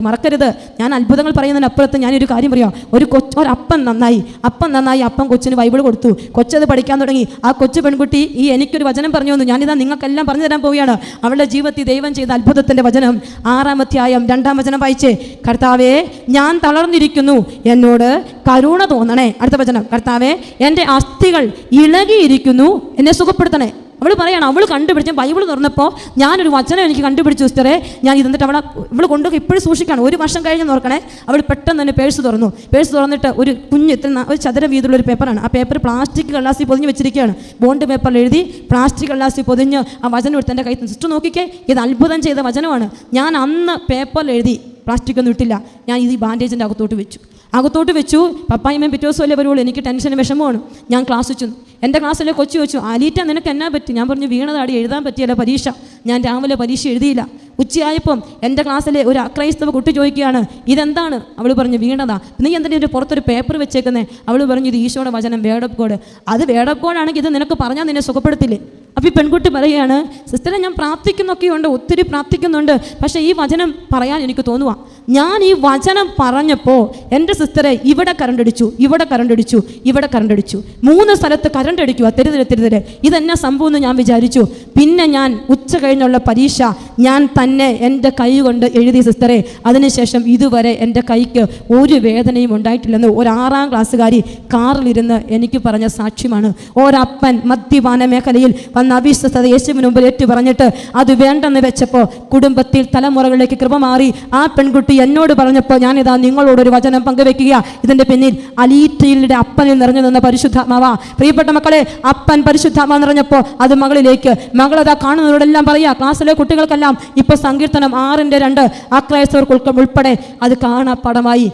മറക്കരുത്. ഞാൻ അത്ഭുതങ്ങൾ പറയുന്നതിനപ്പുറത്ത് ഞാനൊരു കാര്യം പറയാം. ഒരു കൊച്ച് ഒരപ്പൻ നന്നായി. അപ്പൻ നന്നായി അപ്പം കൊച്ചിന് ബൈബിൾ കൊടുത്തു. കൊച്ചത് പഠിക്കാൻ തുടങ്ങി. ആ കൊച്ചു പെൺകുട്ടി ഈ എനിക്കൊരു വചനം പറഞ്ഞു തന്നു. ഞാനിതാ നിങ്ങൾക്കെല്ലാം പറഞ്ഞു തരാൻ പോവുകയാണ്. അവളുടെ ജീവിതത്തിൽ ദൈവം ചെയ്ത അത്ഭുതത്തിന്റെ വചനം. ആറാമധ്യായം രണ്ടാം വചനം വായിച്ചേ. കർത്താവേ ഞാൻ തളർന്നിരിക്കുന്നു. എന്നോട് കരുണ തോന്നണേ. അടുത്ത വചനം. കർത്താവേ എന്റെ അസ്ഥികൾ ഇളകിയിരിക്കുന്നു. എന്നെ സുഖപ്പെടുത്തണേ. അവൾ പറയാണ് അവൾ കണ്ടുപിടിച്ച ബൈബിൾ തുറന്നപ്പോൾ ഞാനൊരു വചനം എനിക്ക് കണ്ടുപിടിച്ചു സിസ്റ്ററെ. ഞാൻ ഇതെന്നിട്ട് അവളെ ഇവൾ കൊണ്ടുപോയി ഇപ്പോഴും സൂക്ഷിക്കുകയാണ്. ഒരു വർഷം കഴിഞ്ഞ് നോക്കണേ അവൾ പെട്ടെന്ന് തന്നെ പേഴ്സ് തുറന്നു. പേഴ്സ് തുറന്നിട്ട് ഒരു കുഞ്ഞ് ഇത്ര ഒരു ചതുര വീതിയുള്ള ഒരു പേപ്പറാണ്. ആ പേപ്പർ പ്ലാസ്റ്റിക് കള്ളാസി പൊതിഞ്ഞ് വെച്ചിരിക്കുകയാണ്. ബോണ്ട് പേപ്പറിൽ എഴുതി പ്ലാസ്റ്റിക് കള്ളാസി പൊതിഞ്ഞ് ആ വചനം എടുത്ത് എന്റെ കയ്യിൽ സിസ്റ്റർ നോക്കിക്കേ ഇത് അത്ഭുതം ചെയ്ത വചനമാണ്. ഞാൻ അന്ന് പേപ്പറിൽ എഴുതി. പ്ലാസ്റ്റിക് ഒന്നും ഇട്ടില്ല. ഞാൻ ഇത് ഈ ബാൻഡേജിന്റെ അകത്തോട്ട് വെച്ചു. അകത്തോട്ട് വെച്ചു. പപ്പായമ്മയും പിറ്റേ ദിവസം അല്ലേ വരുള്ളൂ എനിക്ക് ടെൻഷനും വിഷമമാണ് ഞാൻ ക്ലാസ് വെച്ചു. എന്റെ ക്ലാസ്സിലെ കൊച്ചു വെച്ചു. അലീറ്റ നിനക്ക് എന്നാ പറ്റി? ഞാൻ പറഞ്ഞു വീണതാടി എഴുതാൻ പറ്റിയല്ല പരീക്ഷ. ഞാൻ രാവിലെ പരീക്ഷ എഴുതിയില്ല. ഉച്ചയായപ്പം എന്റെ ക്ലാസ്സിലെ ഒരു അക്രൈസ്തവ കുട്ടി ചോദിക്കുകയാണ് ഇതെന്താണ്? അവൾ പറഞ്ഞു വീണതാ. നീ എന്തിനാ ഒരു പുറത്തൊരു പേപ്പർ വെച്ചേക്കുന്നേ? അവൾ പറഞ്ഞു ഇത് ഈശോയുടെ വചനം വേടപ്പ് കോഡ് അത് വേടപ്പ് കോഡാണെങ്കിൽ ഇത് നിനക്ക് പറഞ്ഞാൽ നിന്നെ സുഖപ്പെടുത്തില്ലേ? അപ്പോൾ ഈ പെൺകുട്ടി പറയുകയാണ് സിസ്റ്ററെ ഞാൻ പ്രാർത്ഥിക്കുന്നൊക്കെയുണ്ട് ഒത്തിരി പ്രാർത്ഥിക്കുന്നുണ്ട് പക്ഷേ ഈ വചനം പറയാൻ എനിക്ക് തോന്നുക ഞാൻ ഈ വചനം പറഞ്ഞപ്പോൾ എന്റെ സിസ്റ്ററെ ഇവിടെ കരണ്ടടിച്ചു ഇവിടെ കരണ്ടടിച്ചു ഇവിടെ കരണ്ടടിച്ചു മൂന്ന് സ്ഥലത്ത് കരണ്ടടിക്കുക തെരുതിരെ തെരുതിരെ ഇതെന്നാ സംഭവം എന്ന് ഞാൻ വിചാരിച്ചു. പിന്നെ ഞാൻ ഉച്ച കഴിഞ്ഞുള്ള പരീക്ഷ ഞാൻ തന്നെ എന്റെ കൈ കൊണ്ട് എഴുതി സിസ്റ്ററെ. അതിനുശേഷം ഇതുവരെ എന്റെ കൈക്ക് ഒരു വേദനയും ഉണ്ടായിട്ടില്ലെന്ന് ഒരു ആറാം ക്ലാസ്സുകാരി കാറിലിരുന്ന് എനിക്ക് പറഞ്ഞ സാക്ഷ്യമാണ്. ഒരപ്പൻ മദ്യപാന മേഖലയിൽ വന്ന അവിശ്വസത യേശുവിന് മുമ്പിൽ ഏറ്റു പറഞ്ഞിട്ട് അത് വേണ്ടെന്ന് വെച്ചപ്പോൾ കുടുംബത്തിൽ തലമുറകളിലേക്ക് കൃപ മാറി ആ പെൺകുട്ടി എന്നോട് പറഞ്ഞപ്പോൾ ഞാനിതാ നിങ്ങളോട് ഒരു വചനം പങ്കുവെക്കുക. ഇതിന്റെ പിന്നിൽ അലീറ്റയിലെ അപ്പനിൽ നിറഞ്ഞു നിന്ന പരിശുദ്ധാത്മാവാ. പ്രിയപ്പെട്ട മക്കളെ അപ്പൻ പരിശുദ്ധാത്മാ നിറഞ്ഞപ്പോൾ അത് മകളിലേക്ക് മകളതാ കാണുന്നവരോടെല്ലാം പറയുക ക്ലാസ്സിലെ കുട്ടികൾക്കെല്ലാം ഇപ്പോൾ സങ്കീർത്തനം ആറിന്റെ രണ്ട് ആ ക്രൈസ്തവർക്ക് ഉൾപ്പെടെ അത് കാണാ പടമായി